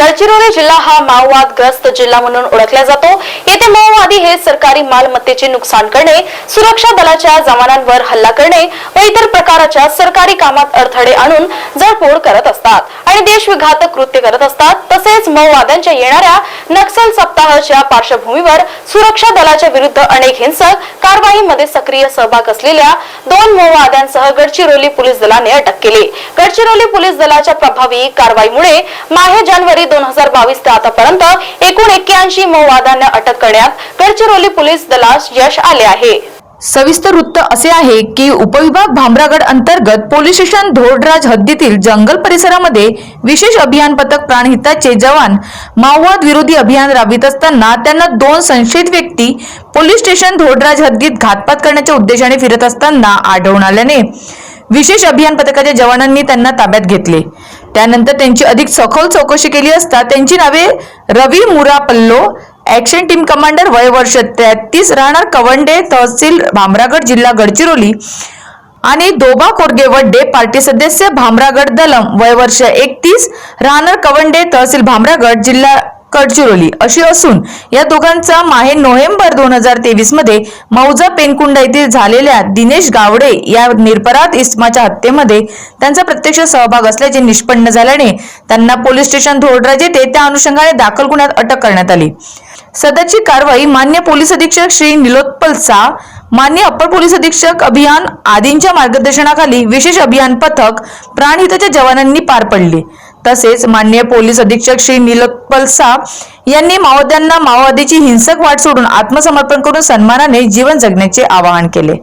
गडचिरोली जिल्हा हा माओवादग्रस्त जिल्हा म्हणून ओळखला जातो. येथे माओवादी हे सरकारी मालमत्तेचे नुकसान करणे सुरक्षा दलाच्या जवानांवर हल्ला करणे व इतर प्रकारच्या सरकारी कामात अडथळे आणून जळपोळ करत असतात. आणि देशविघातक कृत्य करत असतात. तसेच माओवाद्यांच्या येणाऱ्या नक्सल सप्ताहाच्या पार्श्वभूमीवर सुरक्षा दलाच्या विरुद्ध अनेक हिंसक कारवाईमध्ये सक्रिय सहभाग असलेल्या दोन माओवाद्यांसह गडचिरोली पोलीस दलाने अटक केली. गडचिरोली पोलीस दलाच्या प्रभावी कारवाईमुळे माहे जानेवारी दोन हजार बावीस ते आतापर्यंत एकूण एक्क्याऐंशी माओवाद्यांना अटक करण्यात गडचिरोली पोलीस दलास यश आले आहे. सविस्तर वृत्त असे आहे की उपविभाग भामरागड अंतर्गत पोलीस स्टेशन धोडराज हद्दीतील जंगल परिसरामध्ये विशेष अभियान पथक प्राणहिताचे जवान माओवाद विरोधी अभियान राबवित असताना त्यांना दोन संशयित व्यक्ती पोलीस स्टेशन धोडराज हद्दीत घातपात करण्याच्या उद्देशाने फिरत असताना आढळून आल्याने विशेष अभियान पथकाच्या जवानांनी त्यांना ताब्यात घेतले. त्यानंतर त्यांची अधिक सखोल चौकशी केली असता त्यांची नावे रवी मुरा पल्लो ऍक्शन टीम कमांडर वय वर्ष तेहतीस राहणार कवंडे तहसील भामरागड जिल्हा गडचिरोली आणि दोबा कोरगे वड्डे पार्टी सदस्य भामरागड दलम वय वर्ष एकतीस राहणार कवंडे तहसील भामरागड जिल्हा गडचिरोली अशी असून या दोघांचा माहे नोव्हेंबर दोन हजार तेवीसमध्ये मौजा पेनकुंडा येथे झालेल्या दिनेश गावडे या निरपराध इस्माच्या हत्येमध्ये त्यांचा प्रत्यक्ष सहभाग असल्याचे निष्पन्न झाल्याने त्यांना पोलीस स्टेशन धोडराज येथे त्या अनुषंगाने दाखल गुन्ह्यात अटक करण्यात आली. सदरची कारवाई मान्य पोलीस अधीक्षक श्री निलोत्पल सा मान्य अप्पर पोलीस अधीक्षक अभियान आदींच्या मार्गदर्शनाखाली विशेष अभियान पथक प्राणहिताच्या जवानांनी पार पडले. तसेच माननीय पोलीस अधीक्षक श्री निलोत्पल सा यांनी माओवाद्यांना माओवादीची हिंसक वाट सोडून आत्मसमर्पण करून सन्मानाने जीवन जगण्याचे आवाहन केले.